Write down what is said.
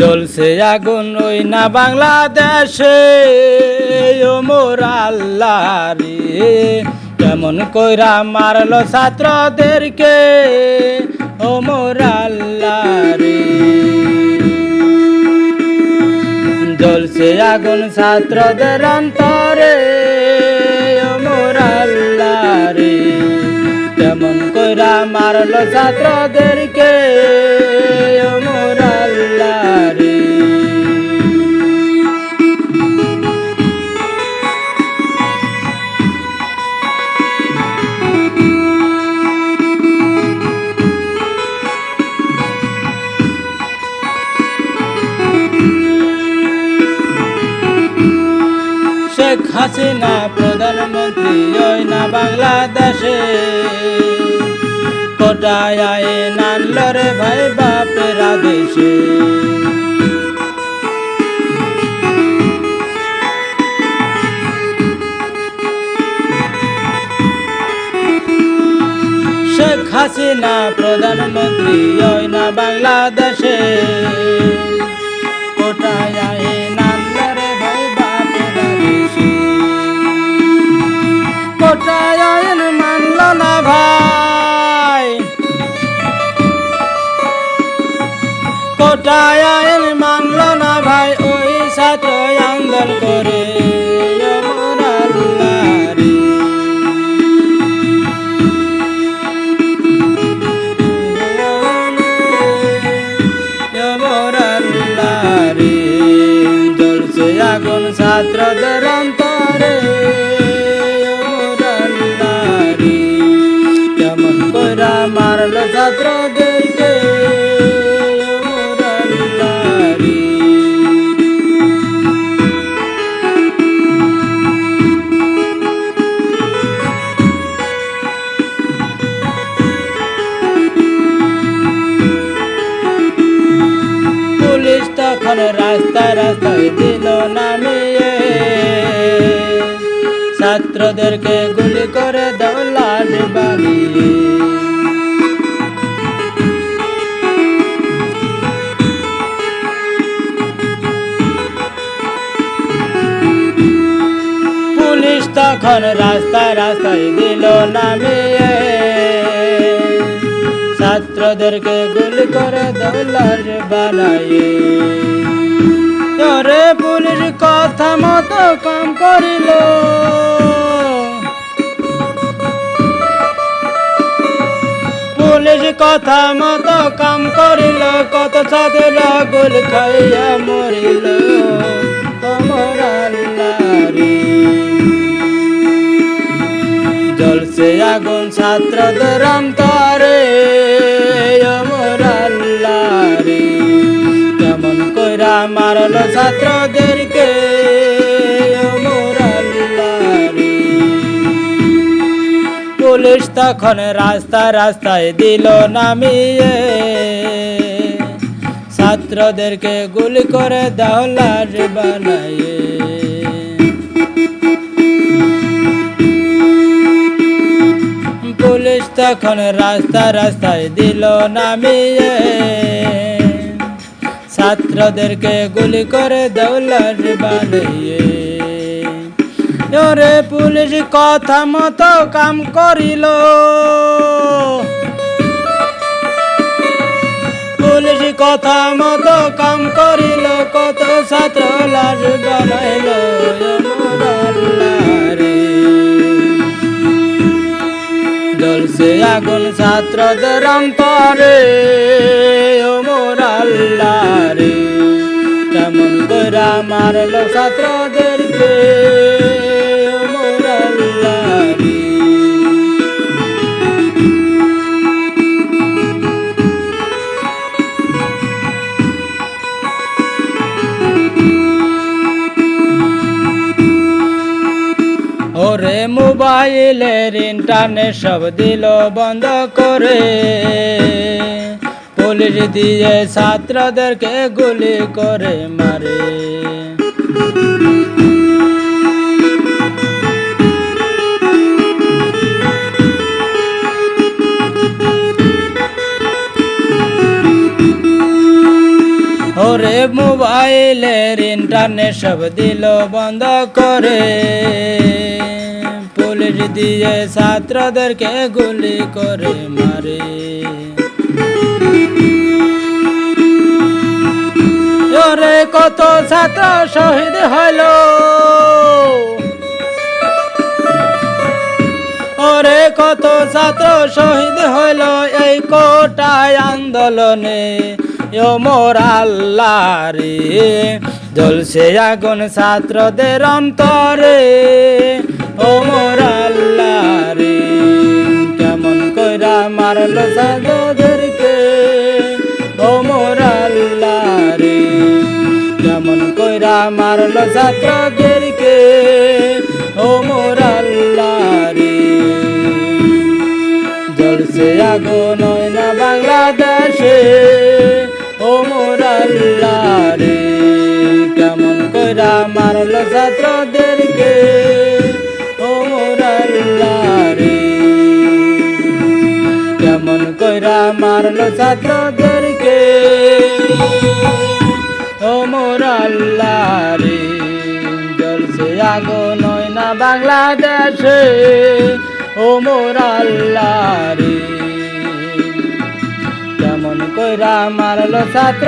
জ্বলছে আগুন ওই না বাংলাদেশে, ও মোর আল্লাহ রে কেমন কইরা মারলো ছাত্রদেরকে, ও মোর আল্লাহ রে জ্বলছে আগুন ছাত্রদের অন্তরে, ও মোর আল্লাহ রে কেমন কইরা মারলো ছাত্রদেরকে শেখ হাসিনা প্রধানমন্ত্রী ওই না বাংলাদেশে। কোটায় রে ভাই বাপের আদেশে। শেখ হাসিনা প্রধানমন্ত্রী ওই না বাংলাদেশে। কোটায় ছাত্রদের অন্তরে আমার আল্লাহ রে। কেমন কইরা মারল ছাত্রদেরকে আমার আল্লাহ রে। তখন রাস্তায় রাস্তায় দিল নামিয়ে ছাত্রদেরকে গুলি করে দাও লাশ বানিয়ে পুলিশ তখন রাস্তায় রাস্তায় দিল নামিয়ে। ছাত্রদেরকে গুলি করে দৌলার বানাইয়ে তোরে পুলিশ কথা মতো কাম করিল। কথা মতো কাম করিল, কত ছাত্র গুল খাইয়া মরিল, তোমার আল্লাহ রে জ্বলছে আগুন ছাত্রদের অন্তরে অমর আল্লাহ রে কেমন কইরা মারল ছাত্রদেরকে পুলিশ তখন রাস্তা রাস্তায় দিল নামিয়ে। ছাত্রদেরকে গুলি করে দাওলার বানাইয়ে। পুলিশ তখন রাস্তা রাস্তায় দিল নামিয়ে। ছাত্রদেরকে গুলি করে দৌলার বানিয়ে ওরে পুলিশ কথা মতো কাম করিল। পুলিশ কথা মতো কাম করিল, কত ছাত্র লাশ বানাইল জ্বলছে আগুন ছাত্রদের অন্তরে, ও মোর আল্লাহ রে কেমন কইরা মারল ছাত্রদেরকে? মোবাইলের ইন্টারনেট সব দিল বন্ধ করে। পুলিশ দিয়ে ছাত্রদেরকে গুলি করে মারে। ওরে মোবাইলের ইন্টারনেট সব দিল বন্ধ করে। পুলিশ দিয়ে ছাত্রদেরকে গুলি করে মারে। ওরে কত ছাত্র শহীদ হইল ওরে কত ছাত্র শহীদ হইল এই কোটায় আন্দোলনে। ও মোর আল্লাহ রে জ্বলছে আগুন ছাত্রদের অন্তরে। ও মোর মারলো ছাত্রদেরকে ও মোর আল্লাহ রে কেমন কইরা মারলো ছাত্রদেরকে ও মোর আল্লাহ রে জ্বলছে আগুন না বাংলাদেশে, ও মোর আল্লাহ রে কেমন কইরা মারলো ছাত্রদেরকে মারলো ছাত্রদেরকে ও মোর আল্লাহ রে জলসে আগুন, ওই না বাংলাদেশে। ও মোর আল্লাহ রে কেমন কইরা মারলো ছাত্র